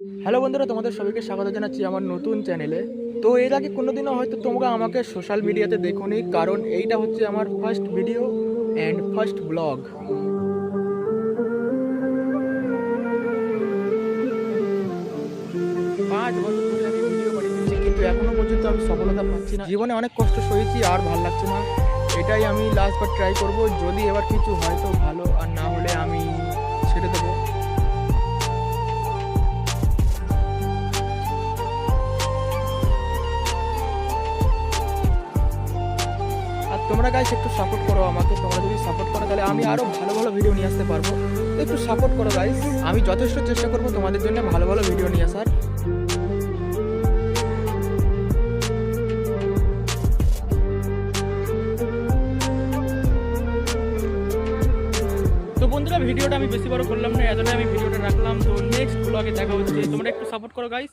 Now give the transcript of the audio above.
Hello বন্ধুরা, তোমাদের সবাইকে স্বাগত জানাচ্ছি আমার নতুন চ্যানেলে। তো এর আগে কোনোদিনও হয়তো তোমরা আমাকে সোশ্যাল মিডিয়াতে দেখোনি, কারণ এইটা হচ্ছে আমার first video and first blog কিন্তু এখনও পর্যন্ত আমি সফলতা পাচ্ছি না। জীবনে অনেক কষ্ট সয়েছি আর ভালো লাগছে না। এটাই আমি লাস্টবার ট্রাই করব, যদি এবার কিছু হয় তো ভালো, আর না হলে আমি তোমরা গাইস একটু সাপোর্ট করো আমাকে, তোমরা যদি সাপোর্ট করো, তাহলে আমি আরও ভালো ভালো ভিডিও নিয়ে আসতে পারব। একটু সাপোর্ট করো গাইস আমি যথেষ্ট চেষ্টা করব তোমাদের জন্য ভালো ভালো ভিডিও নিয়ে আসার। তো বন্ধুরা ভিডিওটা আমি বেশি বড় করলাম না, এতটাই আমি ভিডিওটা রাখলাম। তো নেক্সট ব্লগে দেখা হচ্ছে। তোমরা একটু সাপোর্ট করো গাইস